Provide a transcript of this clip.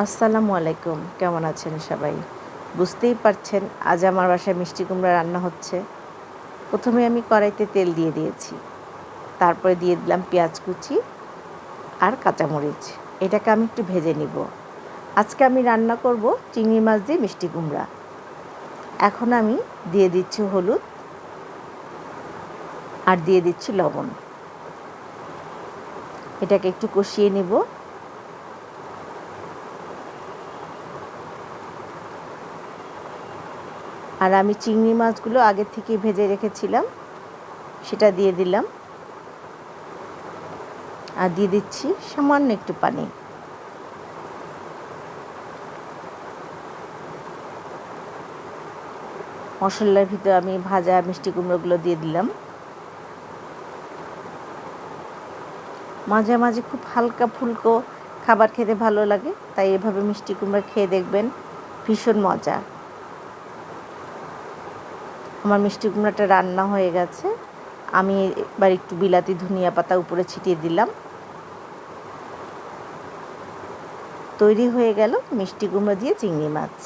আসসালামু আলাইকুম। কেমন আছেন সবাই? বুঝতেই পারছেন, আজ আমার বাসায় মিষ্টি কুমড়া রান্না হচ্ছে। প্রথমে আমি কড়াইতে তেল দিয়ে দিয়েছি। তারপরে দিয়ে দিলাম পেঁয়াজ কুচি আর কাঁচামরিচ। এটাকে আমি একটু ভেজে নিব। আজকে আমি রান্না করব চিংড়ি মাছ দিয়ে মিষ্টি কুমড়া। এখন আমি দিয়ে দিচ্ছি হলুদ আর দিয়ে দিচ্ছি লবণ। এটাকে একটু কষিয়ে নিব। আর আমি চিংড়ি মাছগুলো আগে থেকে ভেজে রেখেছিলাম। সেটা দিয়ে দিলাম। আর দিয়ে দিচ্ছি সামান্য একটু পানি। মশলার ভিতরে আমি ভাজা মিষ্টি কুমড়োগুলো দিয়ে দিলাম। মাঝে মাঝে খুব হালকা ফুলকো খাবার খেতে ভালো লাগে, তাই এভাবে মিষ্টি কুমড়া খেয়ে দেখবেন ভীষণ মজা। আমার মিষ্টি কুমড়াটা রান্না হয়ে গেছে। আমি এবার একটু বিলাতি ধনিয়া পাতা উপরে ছিটিয়ে দিলাম। তৈরি হয়ে গেল মিষ্টি কুমড়ো দিয়ে চিংড়ি মাছ।